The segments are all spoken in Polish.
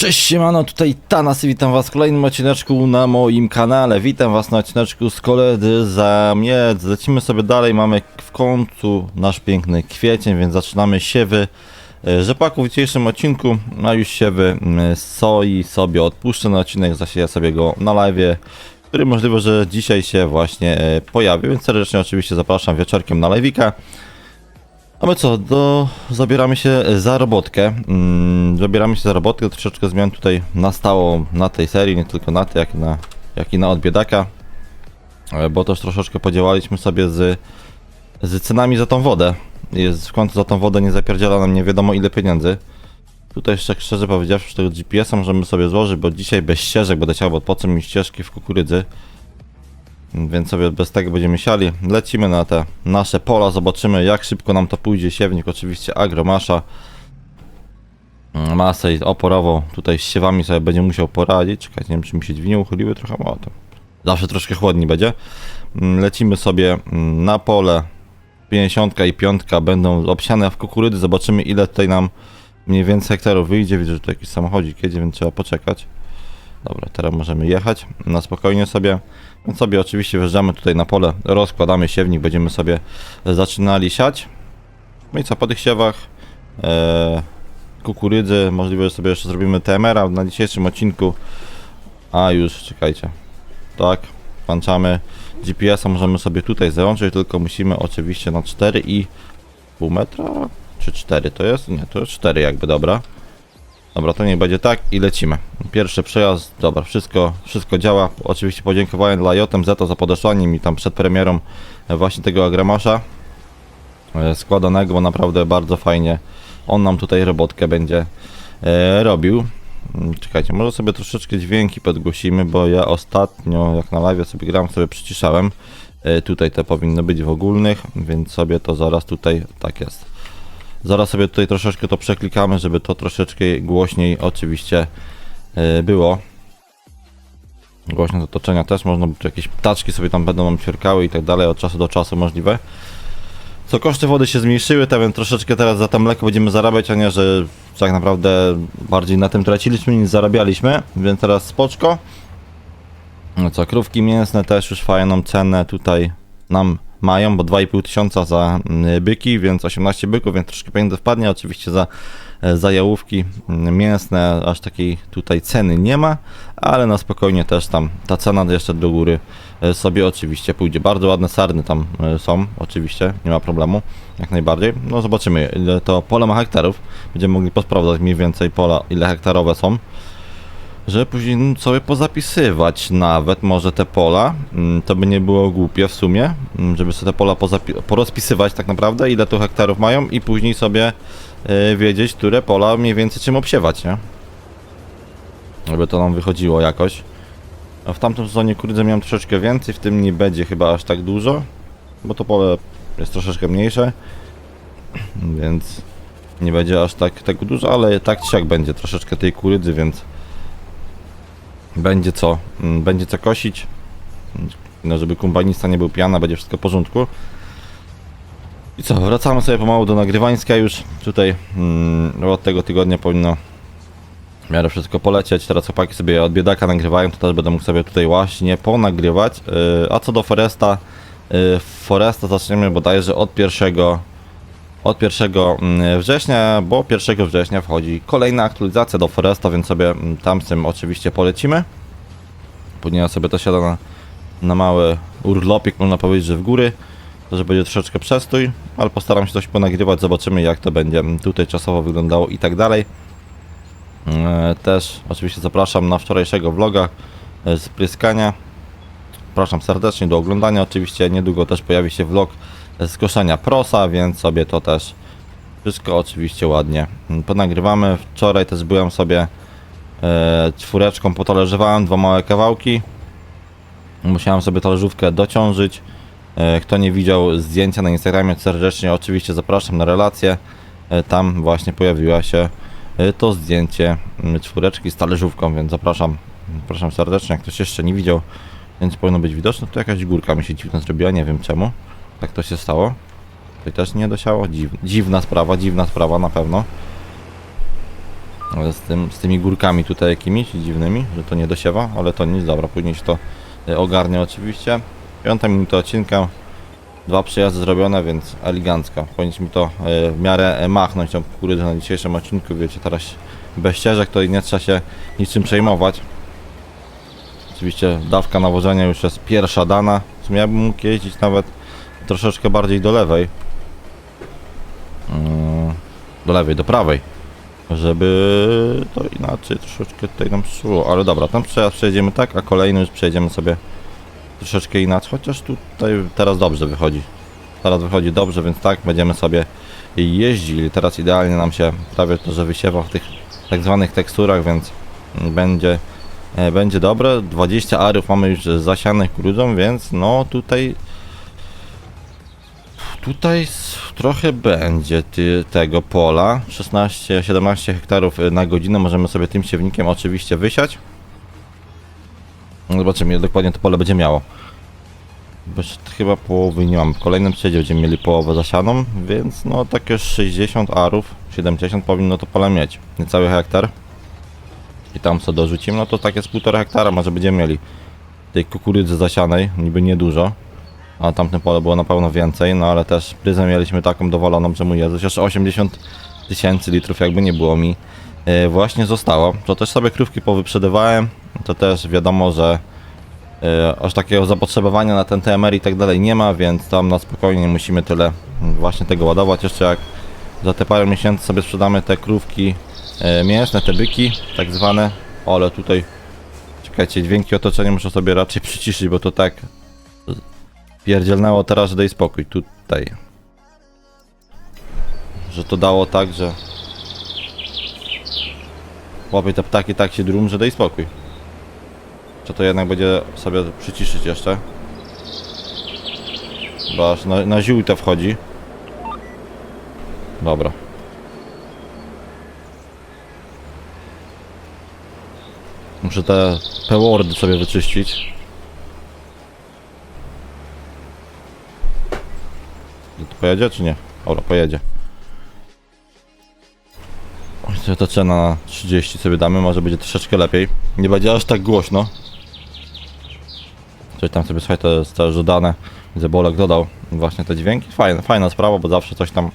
Cześć siemano, tutaj Tanas i witam was w kolejnym odcineczku na moim kanale. Witam was na odcineczku z koledy za miec. Lecimy sobie dalej, mamy w końcu nasz piękny kwiecień, więc zaczynamy siewy rzepaku w dzisiejszym odcinku. A już siewy soi sobie odpuszczę na odcinek, zasieję sobie go na live, który możliwe, że dzisiaj się właśnie e, pojawi, więc serdecznie oczywiście zapraszam wieczorkiem na live'ika. A my co, do... zabieramy się za robotkę. Mm, zabieramy się za robotkę, troszeczkę zmian tutaj nastało na tej serii, nie tylko na tej, jak, na, jak i na odbiedaka. E, Bo też troszeczkę podziałaliśmy sobie z, z cenami za tą wodę. Jest w końcu za tą wodę nie zapierdziela nam nie wiadomo ile pieniędzy. Tutaj jeszcze szczerze powiedziawszy, tego GPS-a możemy sobie złożyć, bo dzisiaj bez ścieżek będę chciał, bo po co mi ścieżki w kukurydzy. Więc sobie bez tego będziemy siali. Lecimy na te nasze pola, zobaczymy jak szybko nam to pójdzie. Siewnik oczywiście agromasza. Masę oporową tutaj z siewami sobie będzie musiał poradzić. Czekajcie, nie wiem czy mi się dźwignie uchyliły trochę. O, to zawsze troszkę chłodniej będzie. Mm, Lecimy sobie mm, na pole. 50 i 5 będą obsiane w kukurydzy. Zobaczymy ile tutaj nam mniej więcej hektarów wyjdzie. Widzę, że tu jakiś samochodzik jedzie, więc trzeba poczekać. Dobra, teraz możemy jechać na spokojnie sobie. Więc sobie oczywiście wjeżdżamy tutaj na pole, rozkładamy siewnik, będziemy sobie zaczynali siać. No i co, po tych siewach e, kukurydzy, możliwe, że sobie jeszcze zrobimy TMR-a na dzisiejszym odcinku. A już, czekajcie. Tak, włączamy GPS-a, możemy sobie tutaj załączyć, tylko musimy oczywiście na 4,5 metra, czy 4 to jest? Nie, to jest 4 jakby, dobra. Dobra, to nie będzie tak i lecimy. Pierwszy przejazd, dobra, wszystko, wszystko działa. Oczywiście podziękowania dla JMZ za podesłanie mi tam przed premierą e, właśnie tego agramasza e, składanego, bo naprawdę bardzo fajnie on nam tutaj robotkę będzie e, robił. Mm, Czekajcie, może sobie troszeczkę dźwięki podgłosimy, bo ja ostatnio jak na live sobie gram, sobie przyciszałem. Tutaj te powinny być w ogólnych, więc sobie to zaraz tutaj tak jest. Zaraz sobie tutaj troszeczkę to przeklikamy, żeby to troszeczkę głośniej oczywiście e, było. Głośno do otoczenia też można, jakieś ptaczki sobie tam będą nam ćwierkały i tak dalej, od czasu do czasu możliwe. Co koszty wody się zmniejszyły, to więc troszeczkę teraz za to mleko będziemy zarabiać, a nie, że tak naprawdę bardziej na tym traciliśmy niż zarabialiśmy, więc teraz spoczko. No co, krówki mięsne też już fajną cenę tutaj nam mają, bo 2,5 tysiąca za mm, byki, więc 18 byków, więc troszkę pieniędzy wpadnie. Oczywiście za, e, za jałówki mm, mięsne aż takiej tutaj ceny nie ma, ale na spokojnie też tam ta cena jeszcze do góry e, sobie oczywiście pójdzie. Bardzo ładne sarny tam e, są, oczywiście, nie ma problemu, jak najbardziej. No zobaczymy, ile to pole ma hektarów. Będziemy mogli posprawdzać mniej więcej pola, ile hektarowe są żeby później sobie pozapisywać nawet może te pola, Mm, to by nie było głupie w sumie, mm, żeby sobie te pola porozpisywać tak naprawdę, ile tu hektarów mają i później sobie y, wiedzieć, które pola mniej więcej czym obsiewać, nie? Żeby to nam wychodziło jakoś. A w tamtym sezonie kurde miałem troszeczkę więcej, w tym nie będzie chyba aż tak dużo, bo to pole jest troszeczkę mniejsze, więc nie będzie aż tak tego dużo, ale tak czy jak będzie troszeczkę tej kurydzy, więc będzie co, mm, będzie co kosić. No, żeby kumbanista nie był pijana, będzie wszystko w porządku. I co, wracamy sobie pomału do nagrywańska już. Tutaj mm, od tego tygodnia powinno w miarę wszystko polecieć. Teraz chłopaki sobie od biedaka nagrywają, to też będę mógł sobie tutaj właśnie ponagrywać. Yy, a co do Foresta, yy, Foresta zaczniemy bodajże od pierwszego od 1 mm, września, bo 1 września wchodzi kolejna aktualizacja do Foresta, więc sobie mm, tam z tym oczywiście polecimy. Później sobie to siada na, na mały urlopik, można powiedzieć, że w góry, że będzie troszeczkę przestój, ale postaram się coś ponagrywać, zobaczymy jak to będzie tutaj czasowo wyglądało i tak dalej. E, Też oczywiście zapraszam na wczorajszego vloga e, z pryskania. Zapraszam serdecznie do oglądania. Oczywiście niedługo też pojawi się vlog z prosa, więc sobie to też wszystko oczywiście ładnie mm, ponagrywamy. Wczoraj też byłem sobie e, czwóreczką potalerzowałem dwa małe kawałki. Musiałem sobie talerzówkę dociążyć. E, kto nie widział zdjęcia na Instagramie, serdecznie oczywiście zapraszam na relację. E, tam właśnie pojawiła się e, to zdjęcie mm, czwóreczki z talerzówką, więc zapraszam, zapraszam serdecznie. Jak ktoś jeszcze nie widział, więc powinno być widoczne. Tu jakaś górka mi się dziwna zrobiła, nie wiem czemu. Tak to się stało. Tutaj też nie dosiało. Dziw, dziwna sprawa, dziwna sprawa na pewno. Ale z, tym, z tymi górkami tutaj jakimiś dziwnymi, że to nie dosiewa, ale to nic, dobra, później się to e, ogarnie oczywiście. Piąta minuta odcinka, dwa przejazdy zrobione, więc elegancko. Powinniśmy to e, w miarę e, machnąć tą kukurydzę na dzisiejszym odcinku, wiecie, teraz bez ścieżek to nie trzeba się niczym przejmować. Oczywiście dawka nawożenia już jest pierwsza dana. W sumie ja bym mógł jeździć nawet troszeczkę bardziej do lewej. Mm, Do lewej, do prawej. Żeby to inaczej troszeczkę tutaj nam szło. Ale dobra, tam przejdziemy tak, a kolejny już przejdziemy sobie troszeczkę inaczej. Chociaż tutaj teraz dobrze wychodzi. Teraz wychodzi dobrze, więc tak, będziemy sobie jeździli. Teraz idealnie nam się prawie to, że wysiewa w tych tak zwanych teksturach, więc będzie e, będzie dobre. 20 arów mamy już zasianych kurudzą, więc no tutaj tutaj trochę będzie ty, tego pola. 16-17 hektarów y, na godzinę możemy sobie tym siewnikiem oczywiście wysiać. Zobaczymy, ile dokładnie to pole będzie miało. Bo chyba połowy nie mam. W kolejnym przedzie będziemy mieli połowę zasianą, więc no takie 60 arów, 70 powinno to pole mieć. Niecały hektar. I tam co dorzucimy, no to takie z półtora hektara może będziemy mieli tej kukurydzy zasianej, niby niedużo. A tamtym pole było na pewno więcej, no ale też pryzę mieliśmy taką dowoloną, że mój Jezus, jeszcze 80 tysięcy litrów jakby nie było mi e, właśnie zostało. To też sobie krówki powyprzedawałem, to też wiadomo, że e, aż takiego zapotrzebowania na ten TMR i tak dalej nie ma, więc tam na spokojnie musimy tyle właśnie tego ładować. Jeszcze jak za te parę miesięcy sobie sprzedamy te krówki e, mięsne, te byki tak zwane, ale tutaj czekajcie, dźwięki otoczenia muszę sobie raczej przyciszyć, bo to tak pierdzielnęło teraz, że daj spokój, tutaj. Że to dało tak, że... Chłopie, te ptaki tak się drum, że daj spokój. Czy to jednak będzie sobie przyciszyć jeszcze? Bo aż na, na ziół to wchodzi. Dobra. Muszę te pewordy sobie wyczyścić. Pojedzie czy nie? Dobra, pojedzie. Ta cena na 30 sobie damy, może będzie troszeczkę lepiej. Nie będzie aż tak głośno. Coś tam sobie, słuchaj, to jest też dodane. Widzę, Bolek dodał właśnie te dźwięki. Fajna, fajna sprawa, bo zawsze coś tam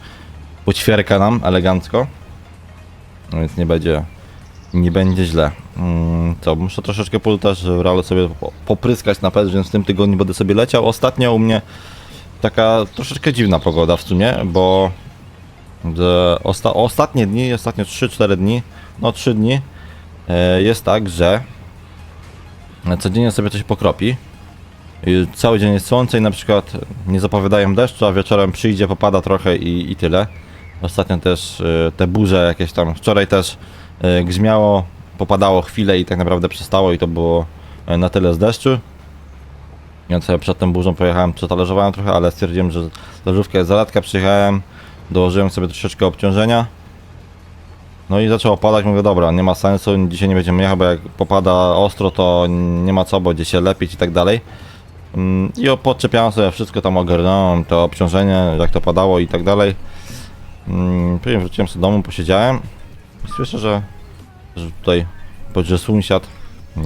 poćwierka nam elegancko. No Więc nie będzie, nie będzie źle. Mm, co, muszę troszeczkę pól też w sobie po- popryskać na pewno, więc w tym tygodniu będę sobie leciał. Ostatnio u mnie taka troszeczkę dziwna pogoda w sumie, bo że osta ostatnie dni, ostatnie 3-4 dni, no 3 dni e, jest tak, że codziennie sobie coś pokropi. I cały dzień jest słońce i na przykład nie zapowiadają deszczu, a wieczorem przyjdzie, popada trochę i, i tyle. Ostatnio też e, te burze jakieś tam, wczoraj też e, grzmiało, popadało chwilę i tak naprawdę przestało i to było e, na tyle z deszczu. Ja sobie przed tą burzą pojechałem, przetalerzowałem trochę, ale stwierdziłem, że talerzówka jest zalatka, przyjechałem, dołożyłem sobie troszeczkę obciążenia. No i zaczęło padać, mówię dobra, nie ma sensu, dzisiaj nie będziemy jechać, bo jak popada ostro, to nie ma co, będzie się lepić i tak dalej. Mm, I podczepiałem sobie wszystko tam ogarnąłem, to obciążenie, jak to padało i tak dalej. Mm, Później wróciłem sobie do domu, posiedziałem i słyszę, że, że tutaj, że sąsiad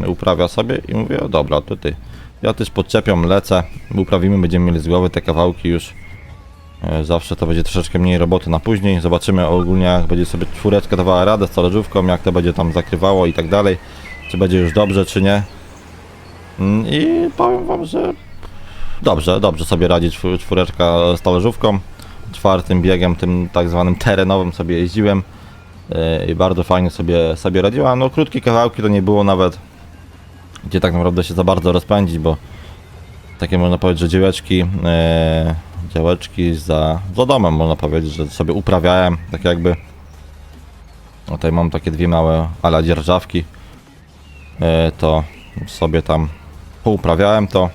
uprawia sobie i mówię, dobra, to ty. Ja też podczepiam, lecę, uprawimy, będziemy mieli z głowy te kawałki już. E, Zawsze to będzie troszeczkę mniej roboty na później. Zobaczymy ogólnie jak będzie sobie czwóreczka dawała radę z talerzówką, jak to będzie tam zakrywało i tak dalej. Czy będzie już dobrze, czy nie. Mm, I powiem wam, że dobrze, dobrze sobie radzi czwór- czwóreczka z talerzówką. Czwartym biegiem, tym tak zwanym terenowym sobie jeździłem. E, I bardzo fajnie sobie, sobie radziła. No krótkie kawałki to nie było nawet gdzie tak naprawdę się za bardzo rozpędzić, bo takie można powiedzieć, że działeczki, e, działeczki za, za domem można powiedzieć, że sobie uprawiałem, tak jakby. No Tutaj mam takie dwie małe ala dzierżawki, e, to sobie tam pouprawiałem to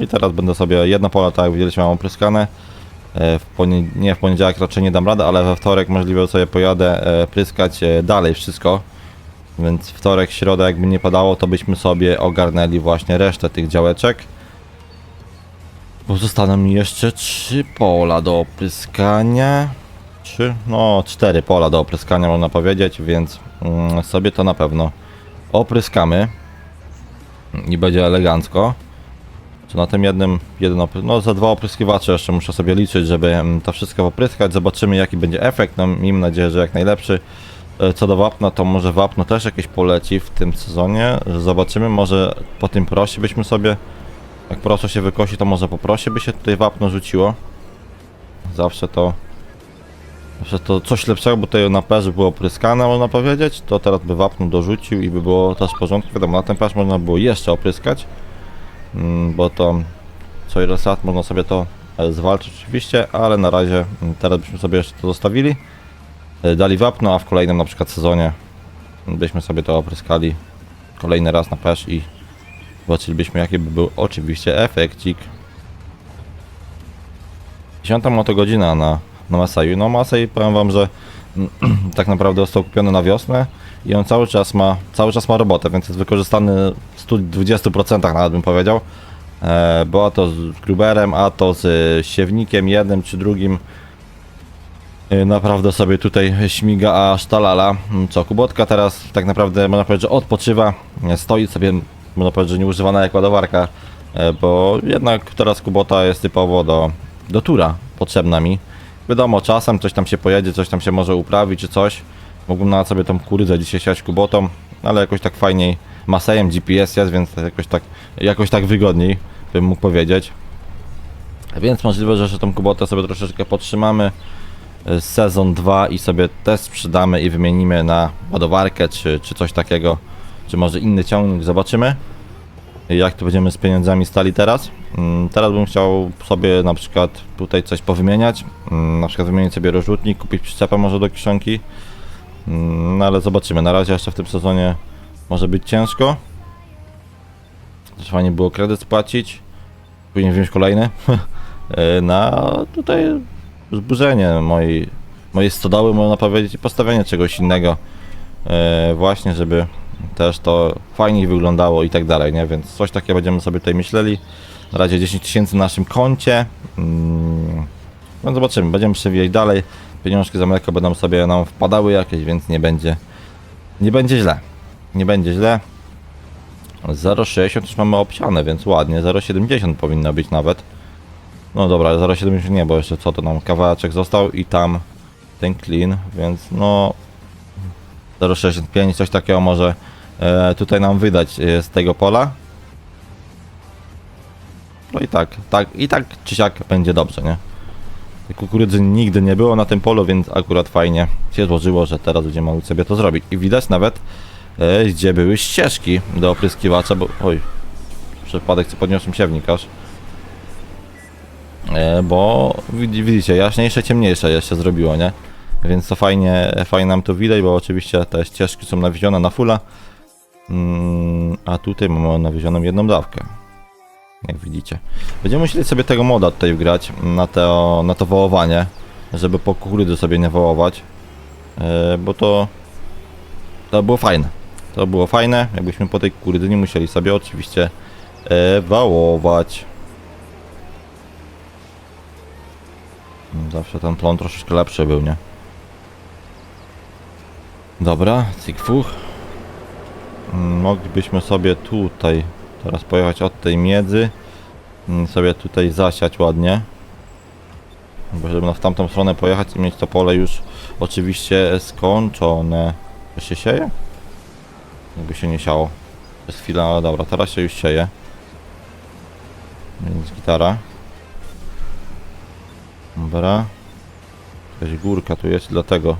i teraz będę sobie jedno pole, tak jak widzieliśmy, mam opryskane. E, w nie, w poniedziałek raczej nie dam rady, ale we wtorek możliwe sobie pojadę e, pryskać e, dalej wszystko. Więc wtorek, środa jakby nie padało, to byśmy sobie ogarnęli właśnie resztę tych działeczek. Bo zostaną mi jeszcze trzy pola do opryskania. Trzy? No, cztery pola do opryskania można powiedzieć, więc mm, sobie to na pewno opryskamy i będzie elegancko. Czy na tym jednym, jeden no za dwa opryskiwacze jeszcze muszę sobie liczyć, żeby mm, to wszystko popryskać. Zobaczymy jaki będzie efekt, no miejmy nadzieję, że jak najlepszy. E, Co do wapna, to może wapno też jakieś poleci w tym sezonie. Zobaczymy, może po tym prosie byśmy sobie, jak proso się wykosi, to może po prosie by się tutaj wapno rzuciło. Zawsze to, zawsze to coś lepszego, bo tutaj na plaży było opryskane, można powiedzieć. To teraz by wapno dorzucił i by było też w porządku. Wiadomo, na ten plaż można było jeszcze opryskać, mm, bo to co ile lat można sobie to e, zwalczyć oczywiście, ale na razie mm, teraz byśmy sobie jeszcze to zostawili. E, Dali wapno, a w kolejnym na przykład sezonie byśmy sobie to opryskali kolejny raz na pesz i zobaczylibyśmy jaki by był oczywiście efekcik. 10 oto godzina na, na Masaju. No Masai powiem wam, że tak naprawdę został kupiony na wiosnę i on cały czas ma, cały czas ma robotę, więc jest wykorzystany w 120% nawet bym powiedział. E, bo a to z gruberem, a to z siewnikiem jednym czy drugim. E, Naprawdę sobie tutaj śmiga aż talala. Mm, Co, Kubotka teraz tak naprawdę można powiedzieć, że odpoczywa. E, Stoi sobie, można powiedzieć, że nieużywana jak ładowarka. e, Bo jednak teraz Kubota jest typowo do, do tura potrzebna mi. Wiadomo, czasem coś tam się pojedzie, coś tam się może uprawi czy coś. Mógłbym nawet sobie tą kurydzę dzisiaj siać Kubotą, ale jakoś tak fajniej. Masejem GPS jest, więc jakoś tak, jakoś tak wygodniej bym mógł powiedzieć. Więc możliwe, że jeszcze tą Kubotę sobie troszeczkę podtrzymamy sezon 2 i sobie też sprzedamy i wymienimy na ładowarkę czy, czy coś takiego, czy może inny ciągnik, zobaczymy jak to będziemy z pieniądzami stali teraz. Mm, Teraz bym chciał sobie na przykład tutaj coś powymieniać, Mm, na przykład wymienić sobie rozrzutnik, kupić przyczepę może do kiszonki, Mm, no ale zobaczymy, na razie jeszcze w tym sezonie może być ciężko. Też fajnie było kredyt spłacić, później wziąć kolejny. E, na tutaj zburzenie mojej, mojej stodoły, można powiedzieć, i postawienie czegoś innego e, właśnie, żeby też to fajniej wyglądało i tak dalej, nie? Więc coś takiego będziemy sobie tutaj myśleli. Na razie 10 tysięcy na naszym koncie. Mm, No zobaczymy, będziemy przewijać dalej. Pieniążki za mleko będą sobie nam wpadały jakieś, więc nie będzie nie będzie źle. Nie będzie źle. 0,60 już mamy obsiane, więc ładnie. 0,70 powinno być nawet. No dobra, 0,70 nie, bo jeszcze co to nam kawałeczek został i tam ten clean, więc no 0,65 coś takiego może e, tutaj nam wydać e, z tego pola. No i tak, tak, i tak czy siak będzie dobrze, nie? Kukurydzy nigdy nie było na tym polu, więc akurat fajnie się złożyło, że teraz będziemy mogli sobie to zrobić. I widać nawet, e, gdzie były ścieżki do opryskiwacza, bo... Oj, przypadek co podniosłem siewnik aż. E, bo widzi- widzicie, jaśniejsze, ciemniejsze jeszcze zrobiło, nie? Więc to fajnie, fajnie nam to widać, bo oczywiście te ścieżki są nawiezione na fulla. Mm, a tutaj mamy nawiezioną jedną dawkę. Jak widzicie. Będziemy musieli sobie tego moda tutaj wgrać na to, na to wołowanie, żeby po kukurydzy sobie nie wołować. E, bo to to było fajne. To było fajne, jakbyśmy po tej kukurydzy nie musieli sobie oczywiście e, wołować. Zawsze ten plon troszeczkę lepszy był, nie? Dobra, cykfuch. Mm, Moglibyśmy sobie tutaj teraz pojechać od tej miedzy. mm, Sobie tutaj zasiać ładnie. Bo żeby w tamtą stronę pojechać i mieć to pole już oczywiście skończone. To się sieje? Jakby się nie siało. Przez chwilę, ale dobra, teraz się już sieje. Więc gitara. Dobra. Jakaś górka tu jest, dlatego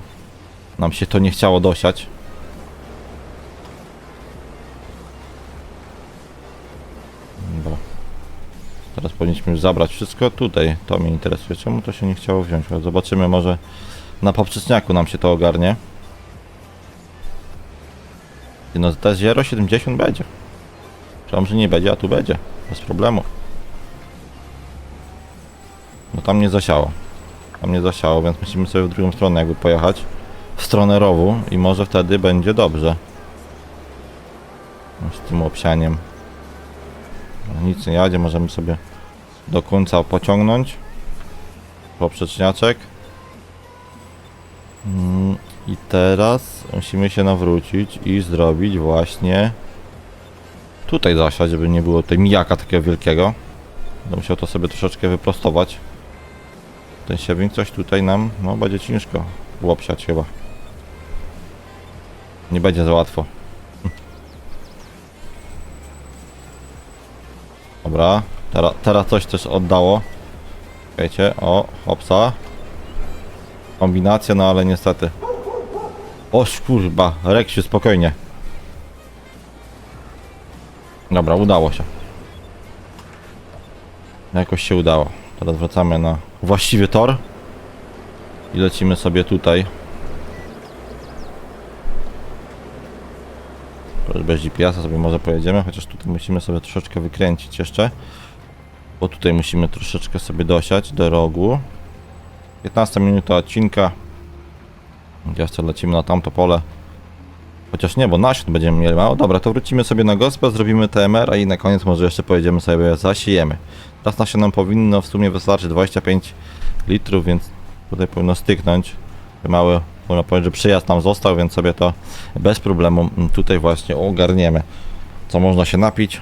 nam się to nie chciało dosiać. Dobra. Teraz powinniśmy już zabrać wszystko tutaj. To mnie interesuje. Czemu to się nie chciało wziąć? Zobaczymy, może na poprzeczniaku nam się to ogarnie. No to 0,70 będzie. Myślałem, że nie będzie, a tu będzie. Bez problemu. No tam nie zasiało. Tam nie zasiało, więc musimy sobie w drugą stronę jakby pojechać. W stronę rowu i może wtedy będzie dobrze. No, Z tym obsianiem. No, Nic nie jadzie, możemy sobie do końca pociągnąć. Poprzeczniaczek. Mm, I teraz musimy się nawrócić i zrobić właśnie tutaj zasiać, żeby nie było tej mijaka takiego wielkiego. Będę musiał to sobie troszeczkę wyprostować. Ten siewnik coś tutaj nam, no będzie ciężko łopsiać chyba. Nie będzie za łatwo. Dobra, teraz, teraz coś też oddało. Wiecie, o, hopsa. Kombinacja, no ale niestety. O kurwa, Reksiu, spokojnie. Dobra, udało się. Jakoś się udało. Teraz wracamy na właściwy tor. I lecimy sobie tutaj. Bez GPS-a sobie może pojedziemy, chociaż tutaj musimy sobie troszeczkę wykręcić jeszcze. Bo tutaj musimy troszeczkę sobie dosiać do rogu. 15 minuta odcinka. Jeszcze lecimy na tamto pole. Chociaż nie, bo nasion będziemy mieli mało. Dobra, to wrócimy sobie na gospę, zrobimy TMR, a i na koniec może jeszcze pojedziemy sobie zasiejemy. Teraz nasion nam powinno w sumie wystarczyć 25 litrów, więc tutaj powinno styknąć. Mały, można powiedzieć, że przyjazd nam został, więc sobie to bez problemu tutaj właśnie ogarniemy. Co można się napić.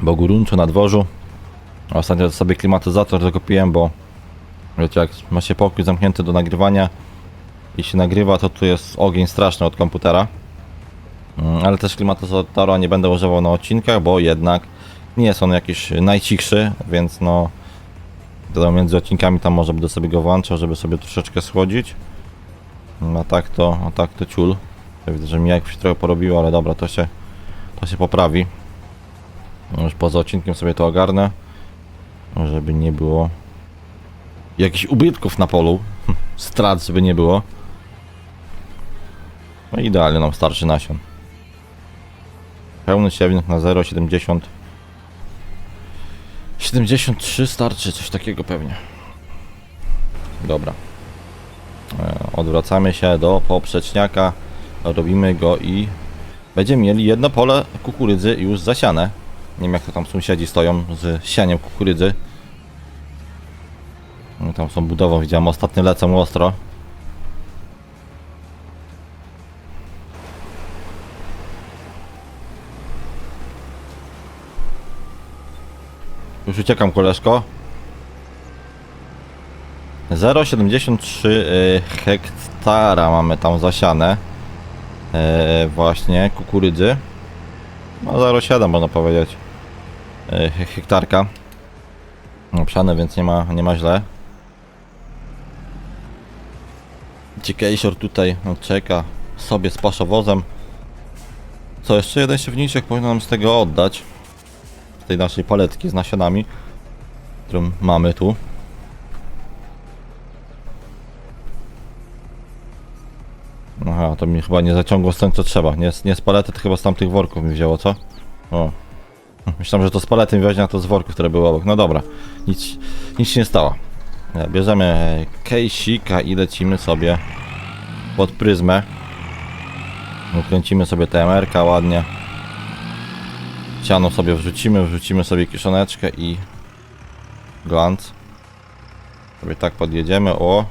Bo gorąco na dworzu. Ostatnio sobie klimatyzator zakupiłem, bo wiecie, jak ma się pokój zamknięty do nagrywania i się nagrywa, to tu jest ogień straszny od komputera. Mm, Ale też klimatyzatora nie będę używał na odcinkach, bo jednak nie jest on jakiś najcichszy, więc no między odcinkami tam może będę sobie go włączał, żeby sobie troszeczkę schłodzić. No a tak to, a tak to ciul. Ja widzę, że mi jak się trochę porobiło, ale dobra, to się, to się poprawi. Już poza odcinkiem sobie to ogarnę, żeby nie było jakichś ubytków na polu, strat, żeby nie było. No idealnie nam starczy nasion. Pełny siewnik na 0,70 73 starczy, coś takiego pewnie. Dobra. E, Odwracamy się do poprzeczniaka, robimy go i będziemy mieli jedno pole kukurydzy już zasiane. Nie wiem jak to tam sąsiedzi stoją z sianiem kukurydzy. Tam są budową, widziałem ostatnio lecą ostro. Już uciekam koleżko. 0,73 y, hektara mamy tam zasiane. E, właśnie kukurydzy. No 0,7 można powiedzieć. He- hektarka. Obsiane, więc nie ma, nie ma źle. Ciekejsior tutaj no, czeka sobie z paszowozem. Co, jeszcze jeden siewniczek powinno nam z tego oddać. Z tej naszej paletki z nasionami, którą mamy tu. Aha, to mi chyba nie zaciągło stąd co trzeba. Nie, nie z palety, to chyba z tamtych worków mi wzięło, co? O. Myślałem, że to z palety mi weźmie, a to z worków, które były obok. No dobra, nic, nic się nie stało. Ja, Bierzemy kejsika i lecimy sobie pod pryzmę. Ukręcimy sobie TMR-ka ładnie. Siano sobie wrzucimy, wrzucimy sobie kiszoneczkę i glanc. Sobie tak podjedziemy, o.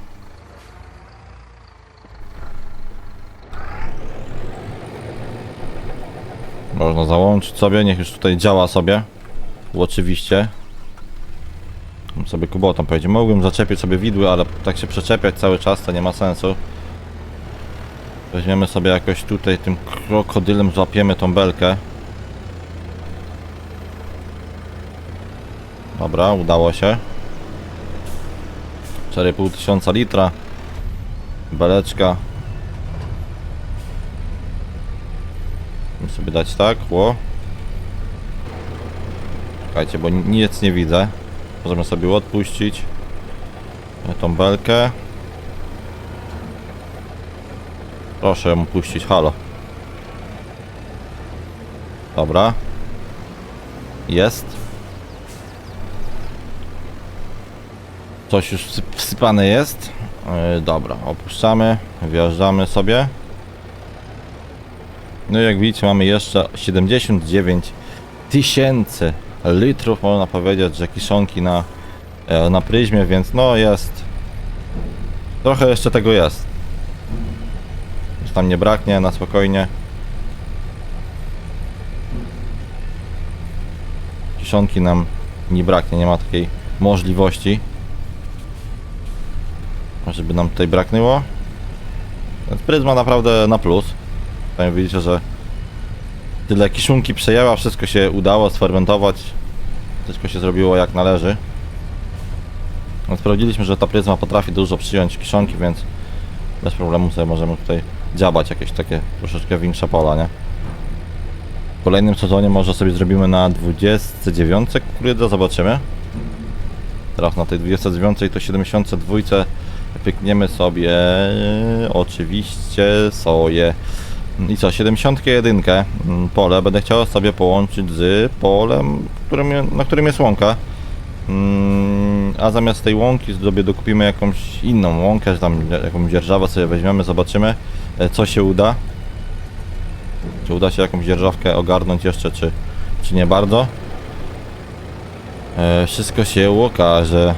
Można załączyć sobie, niech już tutaj działa sobie. Oczywiście. Sobie kubotą pojedzie. Mogłem zaczepić sobie widły, ale tak się przeczepiać cały czas to nie ma sensu. Weźmiemy sobie jakoś tutaj tym krokodylem, złapiemy tą belkę. Dobra, udało się. 4,5 tysiąca litra. Beleczka. Musimy sobie dać tak, ło. Czekajcie, bo ni- nic nie widzę. Możemy sobie odpuścić tą belkę. Proszę ją puścić, halo. Dobra. Jest. Coś już wsy- wsypane jest. Yy, dobra, opuszczamy, wjeżdżamy sobie. No i jak widzicie mamy jeszcze 79 tysięcy litrów, można powiedzieć, że kiszonki na, e, na pryzmie, więc no jest, Trochę jeszcze tego jest. Już tam nie braknie, na spokojnie. Kiszonki nam nie braknie, nie ma takiej możliwości. Żeby nam tutaj braknęło. Więc pryzma naprawdę na plus. Tutaj widzicie, że tyle kiszunki przejęła, wszystko się udało sfermentować. Wszystko się zrobiło jak należy. No, Sprawdziliśmy, że ta pryzma potrafi dużo przyjąć kiszonki, więc bez problemu sobie możemy tutaj dziabać jakieś takie troszeczkę większe pola, nie? W kolejnym sezonie może sobie zrobimy na 29 kukurydza, zobaczymy. Teraz na tej 29 to 72 pykniemy sobie oczywiście soję. I co, 71 mm, pole będę chciał sobie połączyć z polem, którym, na którym jest łąka. Mm, A zamiast tej łąki sobie dokupimy jakąś inną łąkę, tam jakąś dzierżawę sobie weźmiemy, zobaczymy e, co się uda. Czy uda się jakąś dzierżawkę ogarnąć jeszcze, czy, czy nie bardzo. E, Wszystko się okaże.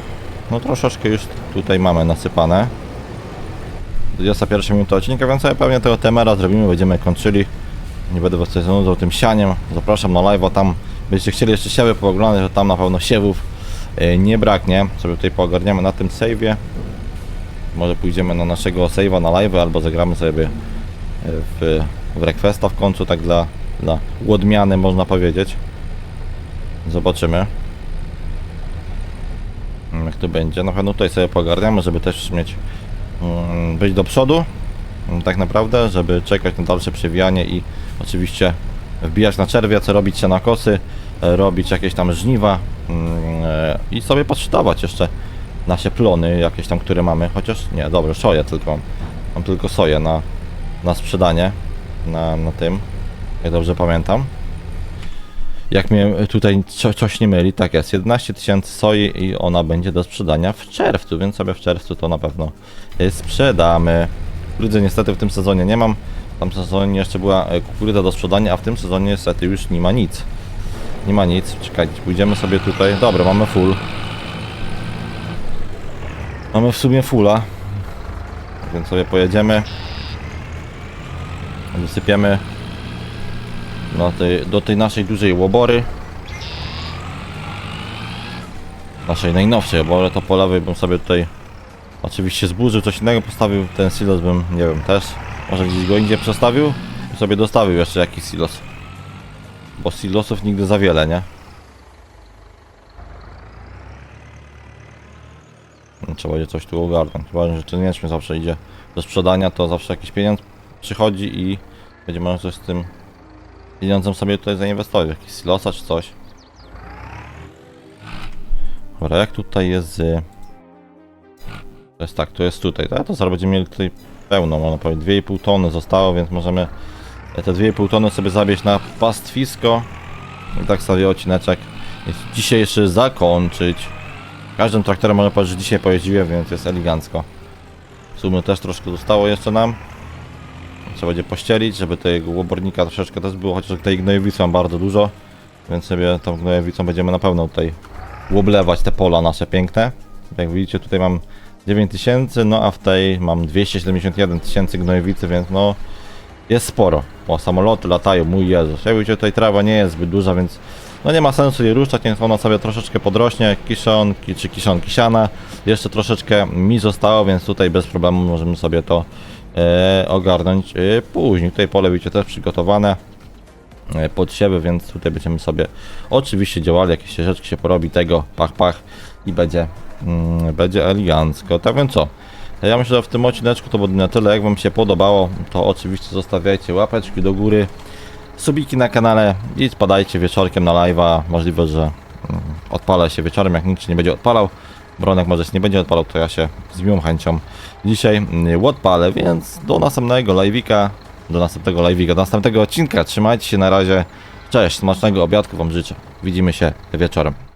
No troszeczkę już tutaj mamy nasypane. 21 minuta odcinka, więc sobie pewnie tego temera zrobimy, będziemy kończyli. Nie będę was tutaj zanudzał tym sianiem. Zapraszam na live'a, tam będziecie chcieli jeszcze siewy pooglądać, to tam na pewno siewów e, nie braknie. Sobie tutaj poogarniamy na tym save'ie. Może pójdziemy na naszego save'a na live, albo zagramy sobie e, w, w Requesta w końcu, tak dla, dla odmiany można powiedzieć. Zobaczymy. Jak to będzie. Na pewno tutaj sobie pogarniamy, żeby też mieć być do przodu. mm, Tak naprawdę, żeby czekać na dalsze przewijanie i oczywiście wbijać na czerwiec, robić się na kosy, e, robić jakieś tam żniwa mm, e, i sobie podszytować jeszcze nasze plony jakieś tam, które mamy. Chociaż nie, dobrze, soję tylko mam. Mam tylko soję na, na sprzedanie na, na tym, jak dobrze pamiętam. Jak mnie tutaj co, coś nie myli, tak jest, 11 tysięcy soi i ona będzie do sprzedania w czerwcu, więc sobie w czerwcu to na pewno y, sprzedamy. Kukurydzy niestety w tym sezonie nie mam. W tamtym sezonie jeszcze była e, kukurydza do sprzedania, a w tym sezonie niestety już nie ma nic. Nie ma nic, czekajcie, pójdziemy sobie tutaj. Dobra, mamy full. Mamy w sumie fulla. Więc sobie pojedziemy. Wysypiemy do tej, do tej naszej dużej łobory. Naszej najnowszej łobory, to po lewej bym sobie tutaj oczywiście zburzył, coś innego postawił, ten silos bym, nie wiem, też może gdzieś go indziej przestawił i sobie dostawił jeszcze jakiś silos. Bo silosów nigdy za wiele, nie? No, Trzeba będzie coś tu ogarnąć. Chyba, że jęczmień zawsze idzie do sprzedania, to zawsze jakiś pieniądz przychodzi i będzie można coś z tym pieniądzem sobie tutaj zainwestować, jakiś silosa czy coś. Dobra, jak tutaj jest z... To jest tak, to jest tutaj, tak? To zaraz będziemy mieli tutaj pełno, można powiedzieć, 2,5 tony zostało, więc możemy te 2,5 tony sobie zabierz na pastwisko i tak sobie odcineczek dzisiejszy zakończyć. Każdym traktorem można powiedzieć, że dzisiaj pojeździłem, więc jest elegancko. W sumie też troszkę zostało jeszcze nam. Trzeba będzie pościelić, żeby tego łobornika troszeczkę też było, chociaż tej gnojowicy mam bardzo dużo, więc sobie tą gnojowicą będziemy na pewno tutaj łoblewać te pola nasze piękne. Jak widzicie tutaj mam 9000, no a w tej mam 271 tysięcy gnojowicy, więc no jest sporo. O, samoloty latają, mój Jezus. Jak widzicie tutaj trawa nie jest zbyt duża, więc no nie ma sensu jej ruszać, niech ona sobie troszeczkę podrośnie, kiszonki czy kiszonki siana. Jeszcze troszeczkę mi zostało, więc tutaj bez problemu możemy sobie to ogarnąć e, później. Tutaj pole widzicie też przygotowane e, pod siebie, więc tutaj będziemy sobie oczywiście działali, jakieś ścieżeczki się porobi tego, pach pach i będzie, mm, będzie elegancko. Tak więc co? Ja myślę, że w tym odcineczku to będzie na tyle. Jak Wam się podobało, to oczywiście zostawiajcie łapeczki do góry, subiki na kanale i spadajcie wieczorkiem na live'a. Możliwe, że mm, odpalę się wieczorem, jak nikt się nie będzie odpalał. Bronek może się nie będzie odpalał, to ja się z miłą chęcią dzisiaj mm, odpalę, więc do następnego live'ika, do następnego live'ika, do następnego odcinka. Trzymajcie się na razie. Cześć, smacznego obiadku Wam życzę. Widzimy się wieczorem.